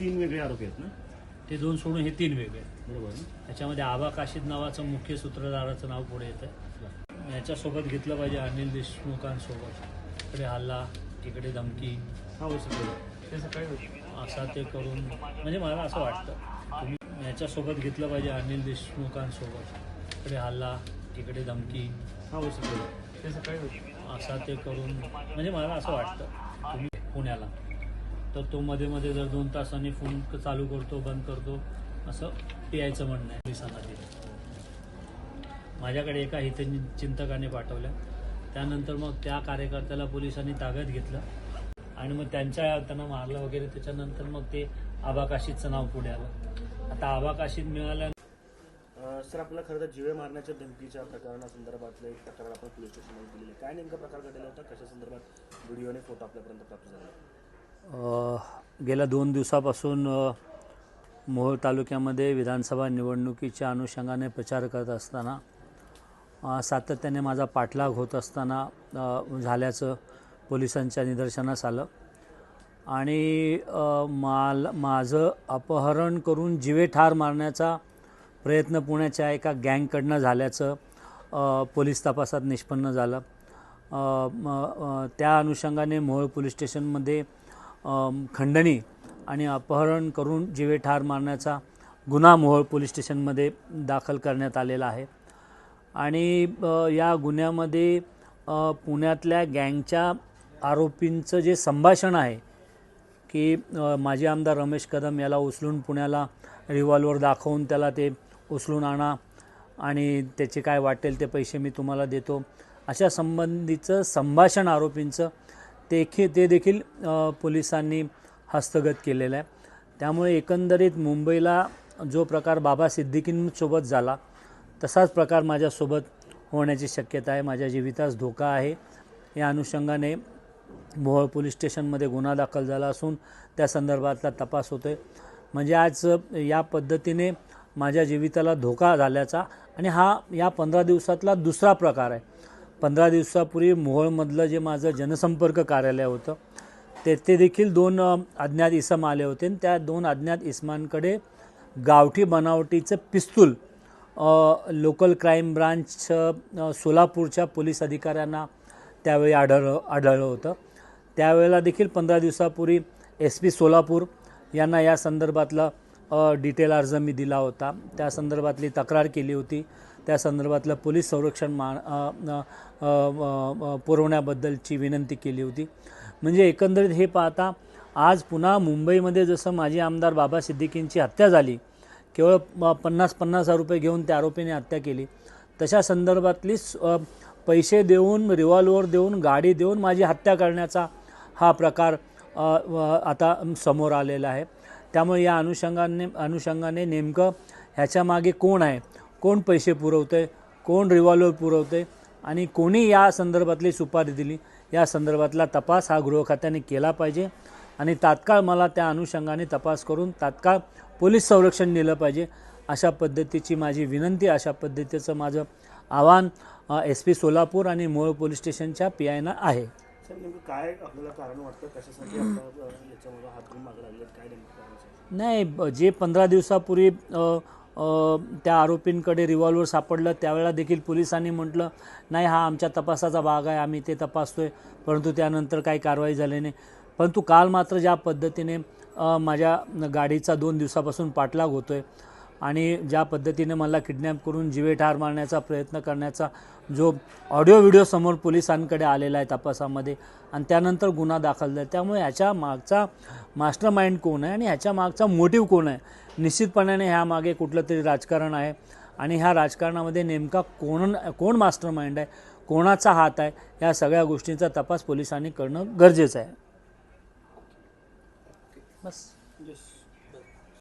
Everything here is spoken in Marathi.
तीन वेगळे आरोपी आहेत ना? ते दोन सोडून हे तीन वेगळे आहेत. बरोबर ना? त्याच्यामध्ये आबा काशीद नावाचं मुख्य सूत्रधाराचं नाव पुढे येतं याच्यासोबत घेतलं पाहिजे अनिल देशमुखांसोबत. इकडे हल्ला तिकडे धमकी. हा हो सर असा ते करून म्हणजे मला असं वाटतं तुम्ही याच्यासोबत घेतलं पाहिजे अनिल देशमुखांसोबत. इकडे हल्ला तिकडे धमकी. हा हो सर असा ते करून म्हणजे मला असं वाटतं तुम्ही पुण्याला. तर तो मध्ये मध्ये जर दोन तासांनी फोन चालू करतो बंद करतो असं पियायचं म्हणणं आहे दिसाला दिलं माझ्याकडे एका हितचिंतकाने पाठवल्या त्यानंतर मग त्या कार्यकर्त्याला पोलिसांनी ताब्यात घेतलं. आणि मग त्यांच्या त्यांना मारलं वगैरे. त्याच्यानंतर मग ते आबाकाशीचं नाव पुढे आलं. आता आबाकाशीत मिळाल्या सर आपल्याला खरं तर जिवे मारण्याच्या धमकीच्या प्रकरणासंदर्भातलं एक तक्रार आपण पोलीस स्टेशनमध्ये दिलेली आहे. काय नेमका प्रकार घडलेला होता? कशा संदर्भात व्हिडिओ आणि फोटो आपल्यापर्यंत प्राप्त झाला? गेल्या दोन दिवसापासून मोहोळ तालुक्यामध्ये विधानसभा निवडणुकीच्या अनुषंगाने प्रचार करत असताना सातत्याने माझा पाठलाग होत असताना झाल्याचं पोलिसांच्या निदर्शनास आलं. आणि माल माझं अपहरण करून जिवे ठार मारण्याचा प्रयत्न पुण्याच्या एका गँगकडनं झाल्याचं पोलीस तपासात निष्पन्न झालं. त्या अनुषंगाने मोहोळ पोलीस स्टेशनमध्ये खंडणी आणि अपहरण करून जीवे ठार मारण्याचा गुन्हा मोहोळ पोलीस स्टेशनमध्ये दाखल करण्यात आलेला आहे. आणि या गुन्ह्यामध्ये पुण्यातल्या गँगच्या आरोपींचं जे संभाषण आहे की माजी आमदार रमेश कदम याला उचलून पुण्याला रिव्हॉल्वर दाखवून त्याला ते उचलून आणा आणि त्याचे काय वाटेल ते पैसे मी तुम्हाला देतो. अशा संबंधीचं संभाषण आरोपींचं ते ते देखील पोलिसांनी हस्तगत केलेलं आहे. त्यामुळे एकंदरीत मुंबईला जो प्रकार बाबा सिद्दीकींसोबत झाला तसाच प्रकार माझ्यासोबत होण्याची शक्यता आहे. माझ्या जीवितास धोका आहे. या अनुषंगाने भोवळ पोलीस स्टेशनमध्ये गुन्हा दाखल झाला असून त्या संदर्भातला तपास होतो आहे म्हणजे आज या पद्धतीने माझ्या जीविताला धोका झाल्याचा आणि हा या पंधरा दिवसातला दुसरा प्रकार आहे. पंधरा दिवसापूर्वी मोहोळमधलं जे माझं जनसंपर्क कार्यालय होतं तेथे देखील दोन अज्ञात इसम आले होते. आणि त्या दोन अज्ञात इसमांकडे गावठी बनावटीचं पिस्तूल लोकल क्राईम ब्रांच सोलापूरच्या पोलीस अधिकाऱ्यांना त्यावेळी आढळ आढळलं होतं. त्यावेळेला देखील पंधरा दिवसापूर्वी एस पी सोलापूर यांना या संदर्भातलं डिटेल अर्ज मी दिला होता. त्या संदर्भातली तक्रार केली होती. त्या संदर्भातलं पोलीस संरक्षण मा पुरवण्याबद्दलची विनंती केली होती. म्हणजे एकंदरीत हे पाहता आज पुन्हा मुंबईमध्ये जसं माजी आमदार बाबा सिद्दीकींची हत्या झाली केवळ पन्नास पन्नास हजार रुपये घेऊन त्या आरोपीने हत्या केली तशा संदर्भातली पैसे देऊन रिव्हॉल्वर देऊन गाडी देऊन माझी हत्या करण्याचा हा प्रकार आता समोर आलेला आहे. त्यामुळे या अनुषंगाने अनुषंगाने नेमकं ह्याच्या मागे कोण आहे? कोण पैसे पुरवतं आहे कोण रिव्हॉल्वर पुरवतं आहे आणि कोणी या संदर्भातली सुपारी दिली? या संदर्भातला तपास हा गृह खात्याने केला पाहिजे. आणि तात्काळ मला त्या अनुषंगाने तपास करून तात्काळ पोलीस संरक्षण दिलं पाहिजे. अशा पद्धतीची माझी विनंती अशा पद्धतीचं माझं आव्हान एस पी सोलापूर आणि मोहोळ पोलीस स्टेशनच्या पी आयना आहे. काय आपल्याला कारण वाटतं? कशासाठी याच्यामध्ये मागे लागले काय नेमकं नाही जे पंधरा दिवसापूर्वी त्या आरोपींकडे रिव्हॉल्वर सापडलं त्यावेळेला देखील पोलिसांनी म्हटलं नाही हा आमच्या तपासाचा भाग आहे आम्ही ते तपासतोय परंतु त्यानंतर काही कारवाई झाली नाही. परंतु काल मात्र ज्या पद्धतीने माझ्या गाडीचा दोन दिवसापासून पाठलाग होतो आहे आणि ज्या पद्धतीने मला किडनॅप करून जीवे ठार मारण्याचा प्रयत्न करण्याचा जो ऑडिओ व्हिडिओ समोर पोलिसांकडे आलेला आहे तपासामध्ये आणि त्यानंतर गुन्हा दाखल झाला. त्यामुळे ह्याच्या मागचा मास्टर माइंड कोण आहे आणि ह्याच्या मागचा मोटिव्ह कोण आहे? निश्चितपणाने ह्या मागे कुठलं तरी राजकारण आहे आणि ह्या राजकारणामध्ये नेमका कोण कोण मास्टर माइंड आहे? कोणाचा हात आहे? या सगळ्या गोष्टींचा तपास पोलिसांनी करणं गरजेचं आहे. बस. Yes.